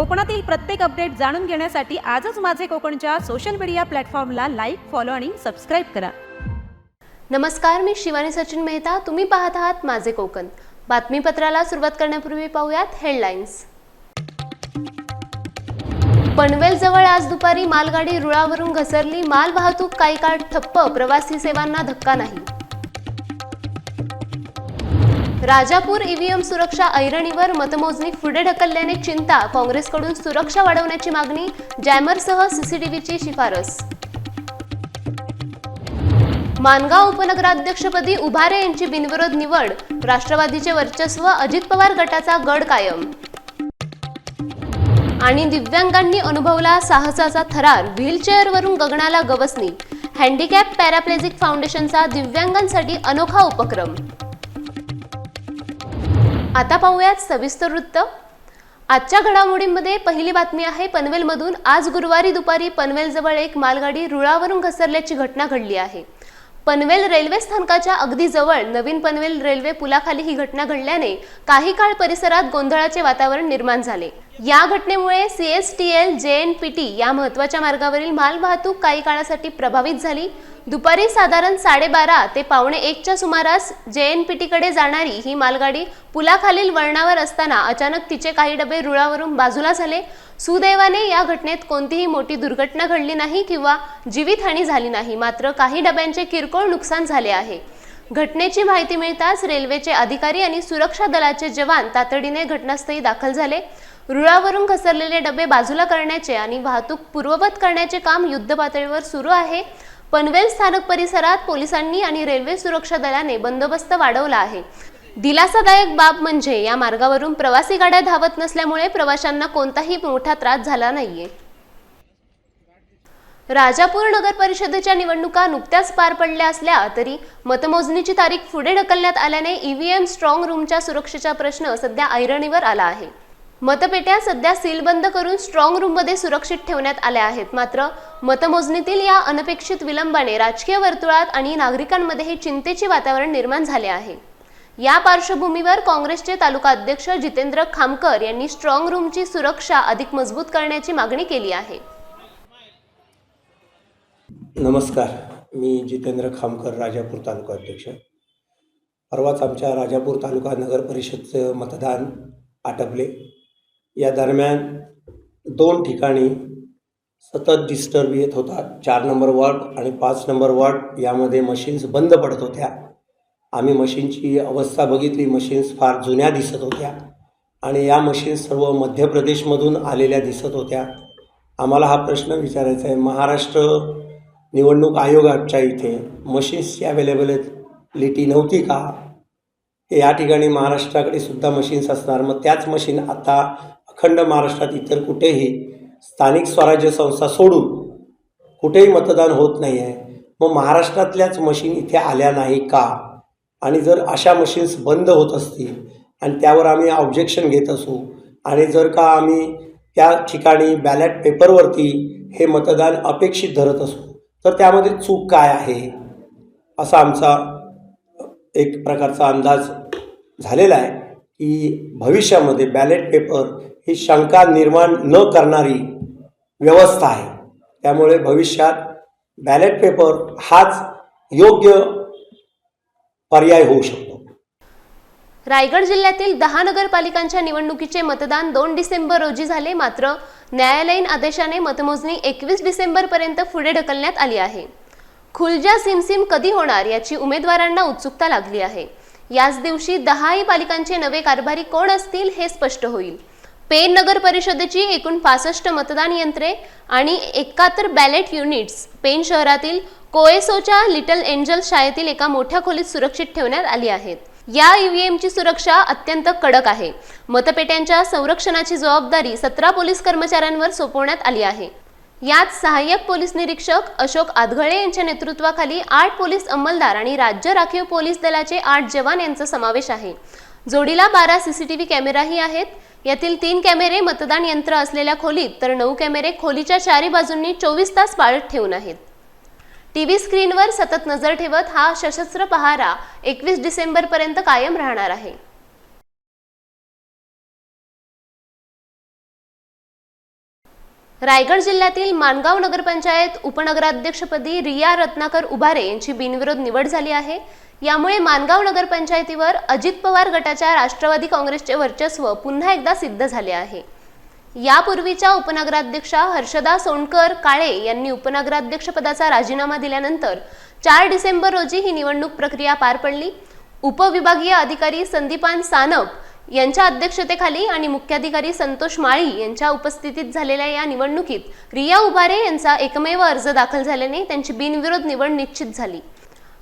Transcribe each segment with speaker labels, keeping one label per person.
Speaker 1: कोकणातील प्रत्येक अपडेट जाणून घेण्यासाठी आजच माझे कोकणच्या सोशल मीडिया प्लॅटफॉर्मला लाईक फॉलो आणि सबस्क्राईब करा.
Speaker 2: नमस्कार मी शिवानी सचिन मेहता. तुम्ही पाहत आहात माझे कोकण. बातमीपत्राला सुरुवात करण्यापूर्वी पाहूयात हेडलाईन्स पनवेलजवळ आज दुपारी मालगाडी रुळावरून घसरली. माल वाहतूक काही काळ ठप्प. प्रवासी सेवांना धक्का नाही. राजापूर ईव्हीएम सुरक्षा ऐरणीवर मतमोजणी पुढे ढकलल्याने चिंता काँग्रेसकडून सुरक्षा वाढवण्याची मागणी जॅमरसह सीसीटीव्हीची शिफारस. मानगाव उपनगराध्यक्षपदी उभारे यांची बिनविरोध निवड राष्ट्रवादीचे वर्चस्व अजित पवार गटाचा गड कायम. आणि दिव्यांगांनी अनुभवला साहसाचा थरार व्हीलचेअरवरून गगनाला गवसणी. हँडिकॅप पॅराप्लेजिक फाउंडेशनचा दिव्यांगांसाठी अनोखा उपक्रम. आता पाहूयात सविस्तर वृत्त. आजच्या घडामोडींमध्ये पहिली बातमी आहे पनवेलमधून. आज गुरुवारी दुपारी पनवेलजवळ एक मालगाडी रुळावरून घसरल्याची घटना घडली आहे. पनवेल रेल्वे स्थानकाच्या अगदी जवळ नवीन पनवेल रेल्वे पुलाखाली ही घटना घडल्याने काही काळ परिसरात गोंधळाचे वातावरण निर्माण झाले. या घटनेमुळे सीएसटीएल जेएनपीटी या महत्त्वाच्या मार्गावरील मालवाहतूक काही काळासाठी प्रभावित झाली. दुपारी साधारण साडेबारा ते पावणे एकच्या सुमारास जेएनपीटीकडे जाणारी ही मालगाडी पुलाखालील वळणावर असताना अचानक तिचे काही डबे रुळावरून बाजूला झाले. सुदैवाने या घटनेत कोणतीही मोठी दुर्घटना घडली नाही किंवा जीवितहानी झाली नाही मात्र काही डब्यांचे किरकोळ नुकसान झाले आहे. घटनेची माहिती मिळताच रेल्वेचे अधिकारी आणि सुरक्षा दलाचे जवान तातडीने घटनास्थळी दाखल झाले. रुळावरून घसरलेले डबे बाजूला करण्याचे आणि वाहतूक पूर्ववत करण्याचे काम युद्धपातळीवर सुरू आहे. पनवेल स्थानक परिसरात पोलिसांनी आणि रेल्वे सुरक्षा दलाने बंदोबस्त वाढवला आहे. दिलासादायक बाब म्हणजे या मार्गावरून प्रवासी गाड्या धावत नसल्यामुळे प्रवाशांना कोणताही मोठा त्रास झाला नाहीये. राजापूर नगर परिषदेच्या निवडणुका नुकत्याच पार पडल्या असल्या तरी मतमोजणीची तारीख पुढे ढकलण्यात आल्याने ईव्हीएम स्ट्रॉंग रूमच्या सुरक्षेचा प्रश्न सध्या ऐरणीवर आला आहे. मतपेट्या सध्या सीलबंद करून स्ट्रॉंग रूममध्ये सुरक्षित ठेवण्यात आल्या आहेत. मात्र मतमोजणीतील या अनपेक्षित विलंबाने राजकीय वर्तुळात आणि नागरिकांमध्येही चिंतेचे वातावरण निर्माण झाले आहे. या पार्श्वभूमीवर काँग्रेसचे तालुका अध्यक्ष जितेंद्र खामकर यांनी स्ट्रॉंग रूमची सुरक्षा अधिक मजबूत करण्याची मागणी केली आहे.
Speaker 3: नमस्कार. मी जितेंद्र खामकर राजापूर तालुका अध्यक्ष. परवाच आमच्या राजापूर तालुका नगर परिषदचं मतदान आटपले. या दरम्यान दोन ठिकाणी सतत डिस्टर्ब येत होता चार नंबर वॉर्ड आणि पाच नंबर वॉर्ड यामध्ये मशीन्स बंद पडत होत्या. आम्ही मशीनची अवस्था बघितली. मशीन्स फार जुन्या दिसत होत्या. आणि या मशीन्स सर्व मध्य प्रदेशमधून आलेल्या दिसत होत्या. आम्हाला हा प्रश्न विचारायचा आहे. महाराष्ट्र निवडणूक आयोगाच्या इथे मशीन्सची अवेलेबिलिटी नव्हती का? या ठिकाणी महाराष्ट्राकडे सुद्धा मशीन्स असणार. मग त्याच मशीन आता अखंड महाराष्ट्रात इतर कुठेही स्थानिक स्वराज्य संस्था सोडून कुठेही मतदान होत नाही आहे मग महाराष्ट्रातल्याच मशीन इथे आल्या नाही का? आणि जर अशा मशीन्स बंद होत असतील आणि त्यावर आम्ही ऑब्जेक्शन घेत असू आणि जर का आम्ही त्या ठिकाणी बॅलेट पेपरवरती हे मतदान अपेक्षित धरत असू तर त्यामध्ये चूक काय आहे? असा आमचा एक प्रकारचा अंदाज झालेला आहे. की भविष्यामध्ये बॅलेट पेपर ही शंका निर्माण न करणारी व्यवस्था आहे. त्यामुळे भविष्यात बॅलेट पेपर हाच योग्य पर्याय होऊ शकतो.
Speaker 2: रायगड जिल्ह्यातील दहा नगरपालिकांच्या निवडणुकीचे मतदान दोन डिसेंबर रोजी झाले. मात्र न्यायालयीन आदेशाने मतमोजणी एकवीस डिसेंबर पर्यंत पुढे ढकलण्यात आली आहे. खुलजा सिमसिम कधी होणार याची उमेदवारांना उत्सुकता लागली आहे. याच दिवशी दहाही पालिकांचे नवे कारभारी कोण असतील हे स्पष्ट होईल. पेन नगर परिषदेची एकूण पासष्ट मतदान यंत्रे आणि एकाहत्तर बॅलेट युनिट्स पेन शहरातील कोएसोच्या लिटल एंजल शाळेतील एका मोठ्या खोलीत सुरक्षित ठेवण्यात आली आहेत. या ईव्हीएमची सुरक्षा अत्यंत कडक आहे. मतपेट्यांच्या संरक्षणाची जबाबदारी सतरा पोलीस कर्मचाऱ्यांवर सोपवण्यात आली आहे. यात सहाय्यक पोलीस निरीक्षक अशोक आदगळे यांच्या नेतृत्वाखाली आठ पोलीस अंमलदार आणि राज्य राखीव पोलीस दलाचे आठ जवान यांचा समावेश आहे. जोडीला बारा सीसीटीव्ही कॅमेराही आहेत. यातील तीन कॅमेरे मतदान यंत्र असलेल्या खोलीत तर नऊ कॅमेरे खोलीच्या चारी बाजूंनी चोवीस तास पाळत ठेवून आहेत. टीव्ही स्क्रीनवर सतत नजर ठेवत हा सशस्त्र पहारा एकवीस डिसेंबरपर्यंत कायम राहणार आहे. रायगड जिल्ह्यातील माणगाव नगरपंचायत उपनगराध्यक्षपदी रिया रत्नाकर उभारे यांची बिनविरोध निवड झाली आहे. यामुळे माणगाव नगरपंचायतीवर अजित पवार गटाच्या राष्ट्रवादी काँग्रेसचे वर्चस्व पुन्हा एकदा सिद्ध झाले आहे. यापूर्वीच्या उपनगराध्यक्षा हर्षदा सोनकर काळे यांनी उपनगराध्यक्षपदाचा राजीनामा दिल्यानंतर चार डिसेंबर रोजी ही निवडणूक प्रक्रिया पार पडली. उपविभागीय अधिकारी संदीपान सानप यांच्या अध्यक्षतेखाली आणि मुख्याधिकारी संतोष माळी यांच्या उपस्थितीत झालेल्या या निवडणुकीत रिया उभारे यांचा एकमेव अर्ज दाखल झाल्याने त्यांची बिनविरोध निवड निश्चित झाली.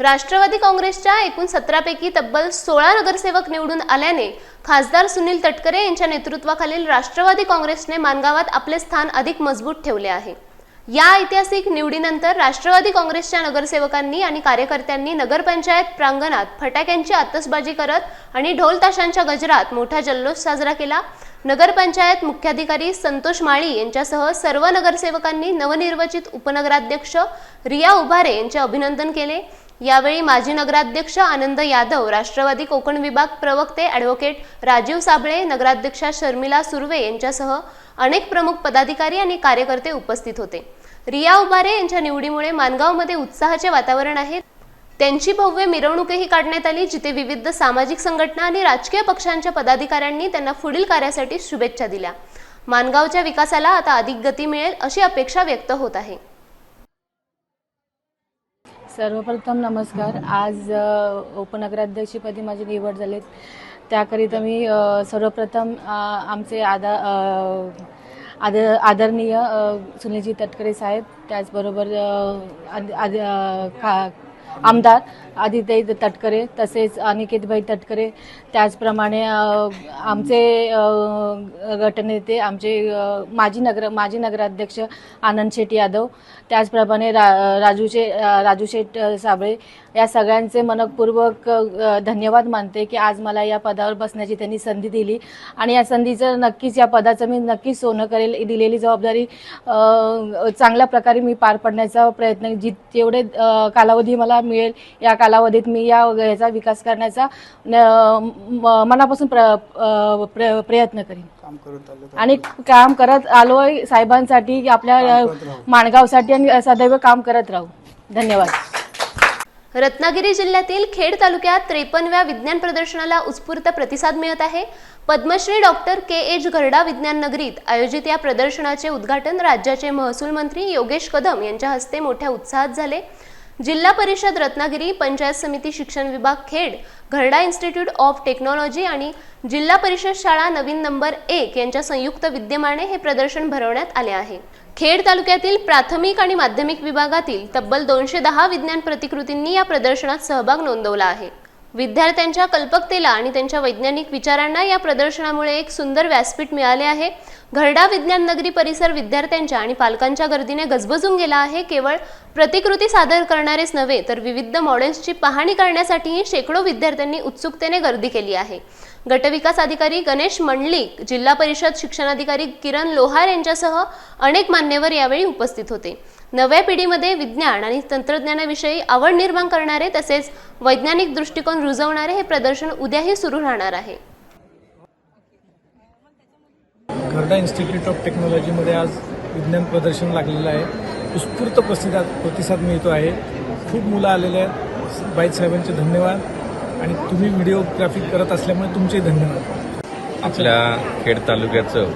Speaker 2: राष्ट्रवादी काँग्रेसच्या एकूण सतरापैकी तब्बल सोळा नगरसेवक निवडून आल्याने खासदार सुनील तटकरे यांच्या नेतृत्वाखालील राष्ट्रवादी काँग्रेसने मानगावात आपले स्थान अधिक मजबूत ठेवले आहे. या ऐतिहासिक निवडीनंतर राष्ट्रवादी काँग्रेसच्या नगरसेवकांनी आणि कार्यकर्त्यांनी नगरपंचायत प्रांगणात फटाक्यांची आतसबाजी करत आणि ढोल ताशांच्या गजरात मोठा जल्लोष साजरा केला. नगरपंचायत मुख्याधिकारी संतोष माळी यांच्यासह सर्व नगरसेवकांनी नवनिर्वाचित उपनगराध्यक्ष रिया उभारे यांचे अभिनंदन केले. यावेळी माजी नगराध्यक्ष आनंद यादव राष्ट्रवादी कोकण विभाग प्रवक्ते ॲडव्होकेट राजीव साबळे नगराध्यक्षा शर्मिला सुर्वे यांच्यासह अनेक प्रमुख पदाधिकारी आणि कार्यकर्ते उपस्थित होते. रिया उबारे यांच्या निवडीमुळे मानगावमध्ये उत्साहाचे वातावरण आहे. त्यांची भव्य मिरवणूकही काढण्यात आली जिथे विविध सामाजिक संघटना आणि राजकीय पक्षांच्या पदाधिकाऱ्यांनी त्यांना पुढील कार्यासाठी शुभेच्छा दिल्या. मानगावच्या विकासाला आता अधिक गती मिळेल अशी अपेक्षा व्यक्त होत आहे.
Speaker 4: सर्वप्रथम नमस्कार. आज उपनगराध्यक्षपदी माझी निवड झाली त्याकरिता मी सर्वप्रथम आमचे आदा आदर आदरणीय सुनीलजी तटकरे साहेब त्याचबरोबर आद- आद- आमदार आदित्य तटकरे तसेच अनिकेतभाई तटकरे. त्याचप्रमाणे आमचे गटनेते आमचे माजी नगर माजी नगराध्यक्ष आनंद शेट यादव. त्याचप्रमाणे रा राजू शे राजू शेठ साबळे. या सगळ्यांचे मनपूर्वक धन्यवाद मानते की आज मला या पदावर बसण्याची त्यांनी संधी दिली. आणि या संधीचं नक्कीच या पदाचं मी नक्कीच सोनं करेल दिलेली जबाबदारी चांगल्या प्रकारे मी पार पडण्याचा प्रयत्न जी जेवढे कालावधी मला मिळेल या का कालावधीत मी या याचा विकास करण्याचा मनापासून प्र प्र- प्रयत्न करीन.
Speaker 5: काम करत आलो
Speaker 4: आणि काम करत आलोय साहेबांसाठी आपल्या माणगावसाठी आणि सदैव काम करत राहू. धन्यवाद.
Speaker 2: रत्नागिरी जिल्ह्यातील खेड तालुक्यात त्रेपन्नव्या विज्ञान प्रदर्शनाला उत्स्फूर्त प्रतिसाद मिळत आहे. Padmashri doctor K H Gharda विज्ञान नगरीत आयोजित या प्रदर्शनाचे उद्घाटन राज्याचे महसूल मंत्री योगेश कदम यांच्या हस्ते मोठ्या उत्साहात झाले. जिल्हा परिषद रत्नागिरी पंचायत समिती शिक्षण विभाग Khed Gharda institute of technology आणि जिल्हा परिषद शाळा नवीन नंबर एक यांच्या संयुक्त विद्यमाने हे प्रदर्शन भरवण्यात आले आहे. खेड तालुक्यातील प्राथमिक आणि माध्यमिक विभागातील तब्बल दोनशे दहा विज्ञान प्रतिकृतींनी या प्रदर्शनात सहभाग नोंदवला आहे. विद्यार्थ्यांच्या कल्पकतेला आणि त्यांच्या वैज्ञानिक विचारांना या प्रदर्शनामुळे एक सुंदर व्यासपीठ मिळाले आहे. घरडा विज्ञान नगरी परिसर विद्यार्थ्यांच्या आणि पालकांच्या गर्दीने गजबजून गेला आहे. केवळ प्रतिकृती सादर करणारेच नव्हे तर विविध मॉडेल्सची पाहणी करण्यासाठीही शेकडो विद्यार्थ्यांनी उत्सुकतेने गर्दी केली आहे. गटविकास अधिकारी गणेश मंडलिक जिल्हा परिषद शिक्षणाधिकारी किरण लोहार यांच्यासह अनेक मान्यवर यावेळी उपस्थित होते. नव्या पिढीमध्ये विज्ञान आणि तंत्रज्ञानाविषयी आवड निर्माण करणारे तसेच वैज्ञानिक दृष्टिकोन रुजवणारे हे प्रदर्शन उद्याही सुरू राहणार आहे.
Speaker 5: वर्धा इन्स्टिट्यूट ऑफ टेक्नॉलॉजीमध्ये आज विज्ञान प्रदर्शन लागलेलं आहे. उत्स्फूर्त प्रतिसाद प्रतिसाद मिळतो आहे. खूप मुलं आलेले आहेत. बाईक साहेबांचे धन्यवाद. आणि तुम्ही व्हिडिओग्राफी करत असल्यामुळे तुमचे धन्यवाद.
Speaker 6: आपल्या खेड तालुक्याचं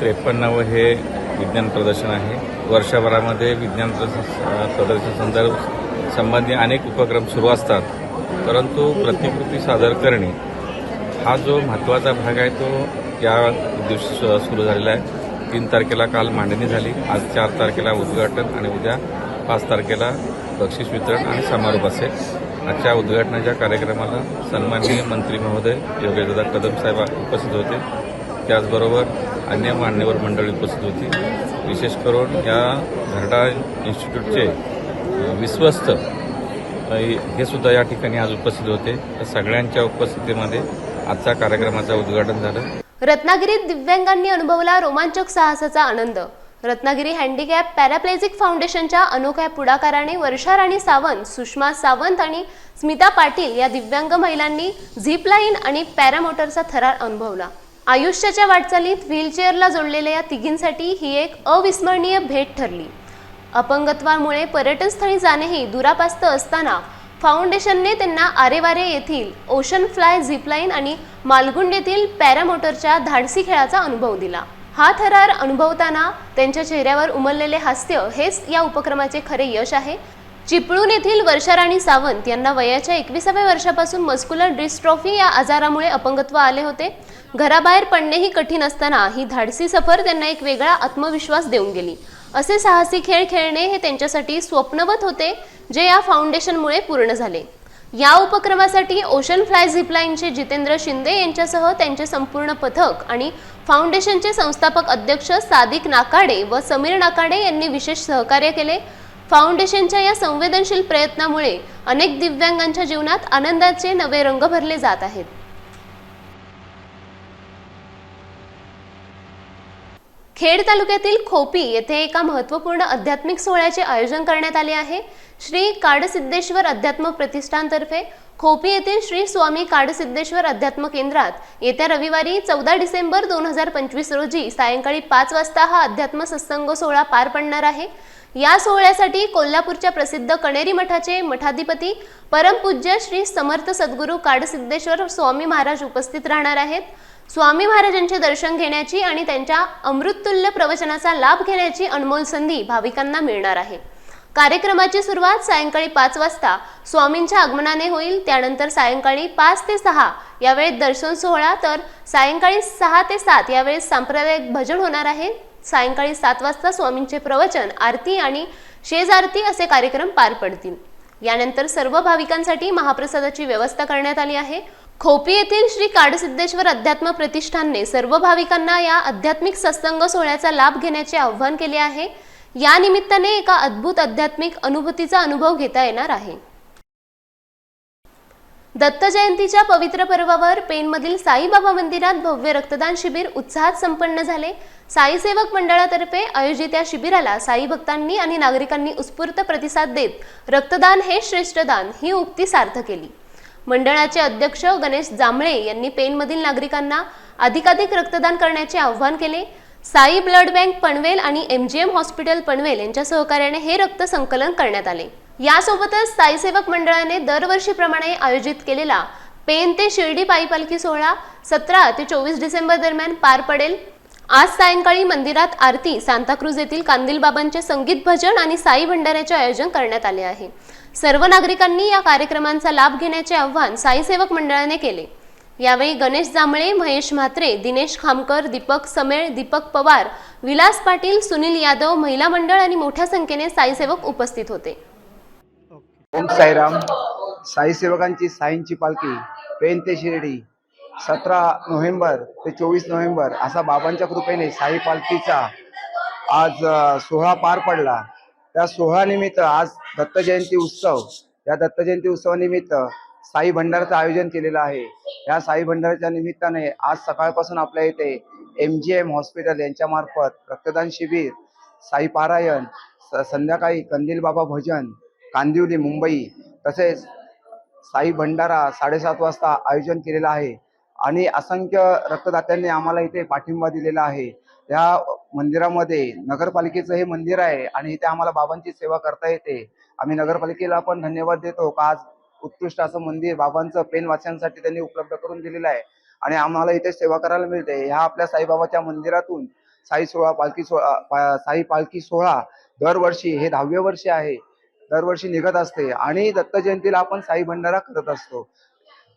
Speaker 6: त्रेपन्नावं हे विज्ञान प्रदर्शन आहे. वर्षभरामध्ये विज्ञान प्रदर्शन संदर्भ संबंधी अनेक उपक्रम सुरू असतात. परंतु प्रतिकृती सादर करणे हा जो महत्त्वाचा भाग आहे तो या दिवशी सु- सुरू झालेला आहे. तीन तारखेला काल मांडणी झाली. आज चार तारखेला उद्घाटन आणि उद्या पाच तारखेला बक्षीस वितरण आणि समारोप असेल. आजच्या उद्घाटनाच्या कार्यक्रमाला सन्माननीय मंत्री महोदय योगेशदादा कदम साहेब उपस्थित होते. त्याचबरोबर अन्य मान्यवर मंडळी उपस्थित होती. विशेष करून या घरडा इन्स्टिट्यूटचे विश्वस्त हे सुद्धा या ठिकाणी आज उपस्थित होते. तर सगळ्यांच्या उपस्थितीमध्ये आजच्या कार्यक्रमाचं उद्घाटन झालं.
Speaker 2: रत्नागिरीत दिव्यांगांनी अनुभवला रोमांचक साहसाचा आनंद. रत्नागिरी हँडिकॅप पॅराप्लेझिक फाउंडेशनच्या अनोख्या पुढाकाराने वर्षा राणी सावंत सुषमा सावंत आणि स्मिता पाटील या दिव्यांग महिलांनी झिप लाईन आणि पॅरामोटरचा थरार अनुभवला. आयुष्याच्या वाटचालीत व्हीलचेअरला जोडलेल्या या तिघींसाठी ही एक अविस्मरणीय भेट ठरली. अपंगत्वामुळे पर्यटनस्थळी जाणेही दुरापास्त असताना फाउंडेशनने त्यांना आरेवारे येथील ओशन फ्लाय झिपलाईन आणि मालगुंड येथील पॅरामोटरच्या धाडसी खेळाचा अनुभव दिला. हा थरार अनुभवताना त्यांच्या चेहऱ्यावर उमललेले हास्य हेच या उपक्रमाचे खरे यश आहे. चिपळूण येथील वर्षाराणी सावंत यांना वयाच्या एकविसाव्या वर्षापासून मस्क्युलर डिस्ट्रॉफी या आजारामुळे अपंगत्व आले होते. घराबाहेर पडणेही कठीण असताना ही धाडसी सफर त्यांना एक वेगळा आत्मविश्वास देऊन गेली. असे साहसी खेळ खेळणे हे त्यांच्यासाठी स्वप्नवत होते जे या फाउंडेशनमुळे पूर्ण झाले. या उपक्रमासाठी ओशन फ्लाय झिपलाईनचे जितेंद्र शिंदे यांच्यासह त्यांचे संपूर्ण पथक आणि फाउंडेशनचे संस्थापक अध्यक्ष सादिक नाकाडे व समीर नाकाडे यांनी विशेष सहकार्य केले. फाउंडेशनच्या या संवेदनशील प्रयत्नामुळे अनेक दिव्यांगांच्या जीवनात आनंदाचे नवे रंग भरले जात आहेत. खेड तालुक्यातील खोपी येथे एका महत्त्वपूर्ण आध्यात्मिक सोहळ्याचे आयोजन करण्यात आले आहे. श्री काडसिद्धेश्वर अध्यात्म प्रतिष्ठानतर्फे खोपी येथील श्री स्वामी काडसिद्धेश्वर अध्यात्म केंद्रात येत्या रविवारी चौदा डिसेंबर दोन हजार पंचवीस रोजी सायंकाळी पाच वाजता हा अध्यात्म सत्संग सोहळा पार पडणार आहे. या सोहळ्यासाठी कोल्हापूरच्या प्रसिद्ध कणेरी मठाचे मठाधिपती परमपूज्य श्री समर्थ सद्गुरू काडसिद्धेश्वर स्वामी महाराज उपस्थित राहणार आहेत. स्वामी महाराजांचे दर्शन घेण्याची आणि त्यांच्या अमृततुल्य प्रवचनाचा लाभ घेण्याची अनमोल संधी भाविकांना मिळणार आहे. कार्यक्रमाची सुरुवात सायंकाळी पाच वाजता स्वामींच्या आगमनाने होईल. त्यानंतर सायंकाळी पाच ते सहा यावेळेत दर्शन सोहळा. तर सायंकाळी सहा ते सात यावेळेस सांप्रदायिक भजन होणार आहे. सायंकाळी सात वाजता स्वामींचे प्रवचन आरती आणि शेज आरती असे कार्यक्रम पार पडतील. यानंतर सर्व भाविकांसाठी महाप्रसादाची व्यवस्था करण्यात आली आहे. खोपी येथील श्री काडसिद्धेश्वर अध्यात्म प्रतिष्ठानने सर्व भाविकांना या आध्यात्मिक सत्संग सोहळ्याचा लाभ घेण्याचे आव्हान केले आहे. या निमित्ताने एका अद्भुत आध्यात्मिक अनुभूतीचा अनुभव घेता येणार आहे. दत्त जयंतीच्या पवित्र पर्वावर पेणमधील साईबाबा मंदिरात भव्य रक्तदान शिबिर उत्साहात संपन्न झाले. साई सेवक मंडळातर्फे आयोजित या शिबिराला साई भक्तांनी आणि नागरिकांनी उत्स्फूर्त प्रतिसाद देत रक्तदान हे श्रेष्ठ दान ही उक्ती सार्थ केली. मंडळाचे अध्यक्ष गणेश जांभळे यांनी पेनमधील नागरिकांना अधिकाधिक रक्तदान करण्याचे आवाहन केले. साई ब्लड बँक पनवेल आणि M G M hospital Panvel यांच्या सहकार्याने हे रक्त संकलन करण्यात आले. यासोबतच साईसेवक मंडळाने दरवर्षीप्रमाणे आयोजित केलेला पेन ते शिर्डी पायी पालखी सोहळा सतरा ते चोवीस डिसेंबर दरम्यान पार पडेल. आज सायंकाळी मंदिरात आरती सांताक्रूज येथील कांदिलबाबांचे संगीत भजन आणि साई भंडाऱ्याचे आयोजन करण्यात आले आहे. सर्व नागरिकांनी या कार्यक्रमांचा लाभ घेण्याचे आवाहन साईसेवक मंडळाने केले. यावेळी गणेश जांभळे महेश म्हात्रे दिनेश खामकर दीपक समेळ दीपक पवार विलास पाटील सुनील यादव महिला मंडळ आणि मोठ्या संख्येने साईसेवक उपस्थित होते.
Speaker 7: ओम साईराम. साईसेवकांची साईंची पालखी पेन ते शिर्डी सतरा नोव्हेंबर ते चोवीस नोव्हेंबर असा बाबांच्या कृपेने साई पालखीचा आज सोहळा पार पडला. त्या सोहळ्यानिमित्त आज दत्त जयंती उत्सव या दत्त जयंती उत्सवानिमित्त साई भंडाराचं आयोजन केलेलं आहे. या साई भंडाराच्या निमित्ताने आज सकाळपासून आपल्या इथे एम जी एम हॉस्पिटल यांच्यामार्फत रक्तदान शिबिर साई पारायण स- संध्याकाळी कंदील बाबा भजन कांदिवली मुंबई तसेच साई भंडारा साडेसात वाजता आयोजन केलेलं आहे. आणि असंख्य रक्तदात्यांनी आम्हाला इथे पाठिंबा दिलेला आहे. या मंदिरामध्ये नगरपालिकेचं हे मंदिर आहे आणि इथे आम्हाला बाबांची सेवा करता येते. आम्ही नगरपालिकेला पण धन्यवाद देतो का आज उत्कृष्ट असं मंदिर बाबांचं पेन वाचण्यासाठी त्यांनी उपलब्ध करून दिलेलं आहे. आणि आम्हाला इथे सेवा करायला मिळते. ह्या आपल्या साईबाबाच्या मंदिरातून साई सोहळा पालखी सोहळा साई पालखी सोहळा दरवर्षी हे दहावे वर्षी आहे. दरवर्षी निघत असते आणि दत्त जयंतीला आपण साई भंडारा करत असतो.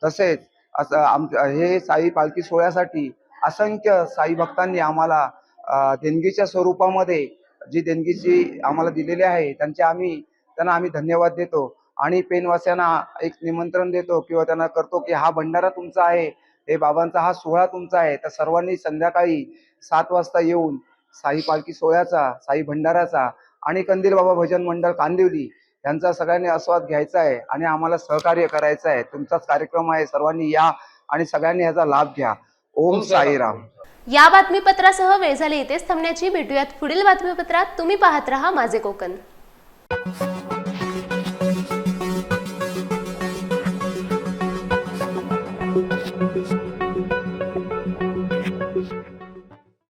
Speaker 7: तसेच असं आम हे साई पालखी सोहळ्यासाठी असंख्य साई भक्तांनी आम्हाला देणगीच्या स्वरूपामध्ये जी देणगीची आम्हाला दिलेली आहे त्यांचे आम्ही त्यांना आम्ही धन्यवाद देतो. आणि पेनवासियांना एक निमंत्रण देतो किंवा त्यांना करतो की हा भंडारा तुमचा आहे हे बाबांचा हा सोहळा तुमचा आहे. तर सर्वांनी संध्याकाळी सात वाजता येऊन साई पालखी सोहळ्याचा साई भंडाराचा आणि कंदील बाबा भजन मंडळ कांदिवली यांचा सगळ्यांनी आस्वाद घ्यायचा आहे आणि आम्हाला सहकार्य करायचं आहे. तुमचाच कार्यक्रम आहे सर्वांनी या आणि सगळ्यांनी याचा लाभ घ्या. ओम साईराम.
Speaker 2: या बातमीपत्रासह वेळ झाले इथेच थांबण्याची. भेटूयात पुढील बातमीपत्रात. तुम्ही पाहत रहा माझे कोकण.